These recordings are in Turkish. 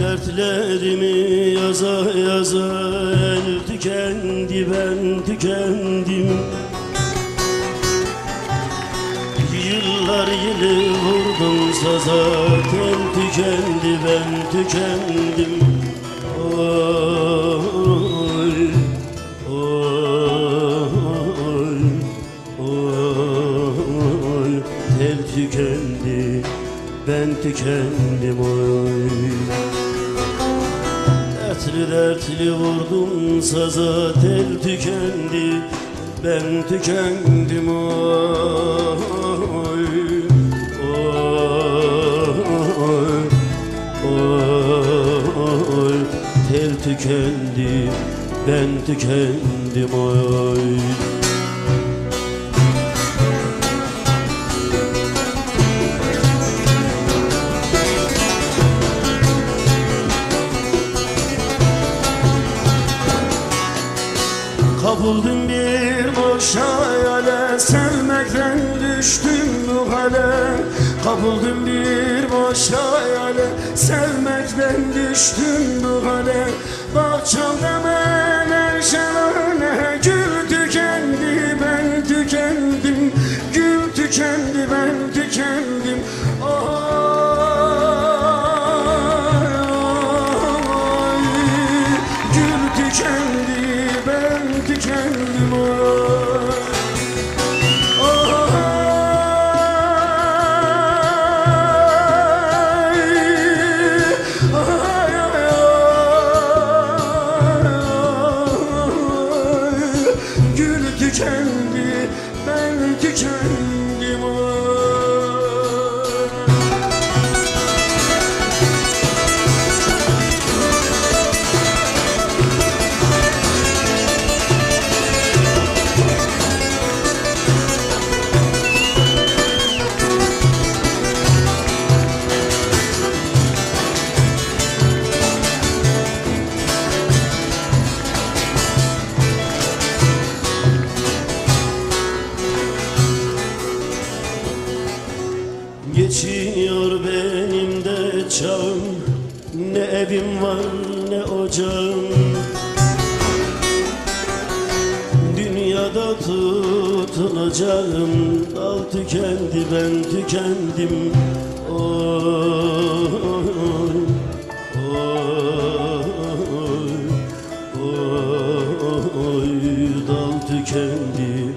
Dertlerimi yaza yaza el tükendi ben tükendim Yıllar yılı vurdum saza tel tükendi ben tükendim oh. Tükendi ben tükendim oy. Dertli dertli vurdum saza tel tükendi Ben tükendim oy. Oy Oy Tel tükendi ben tükendim oy Kapıldım bir boş hayale Sevmekten düştüm bu hale. Kapıldım bir boş hayale Sevmekten düştüm bu hale. Bahçemde men şelale Gül tükendi ben tükendim. Gül tükendi ben tükendim ben Geçiyor benim de çağım. Ne evim var ne ocağım. Dünyada tutunacağım. Dal tükendi ben tükendim. Dal tükendi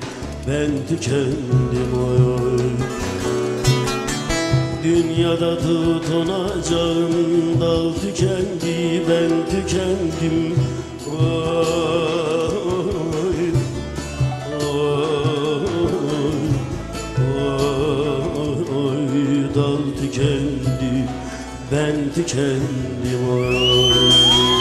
ben tükendim Dünyada tutunacağım dal tükendi ben tükendim Oy, oy, oy, dal tükendi ben tükendim oy.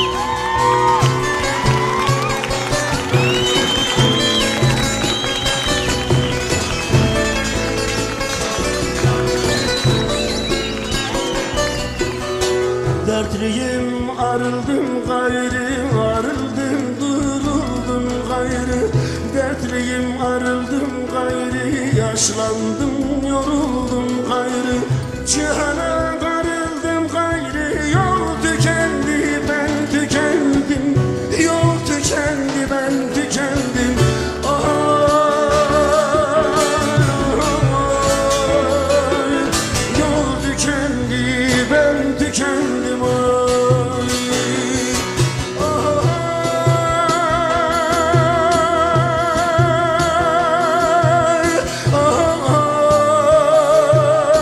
Dertliyim arıldım gayrı Arıldım duruldum gayrı. Dertliyim arıldım gayrı Yaşlandım yoruldum gayrı. Cihana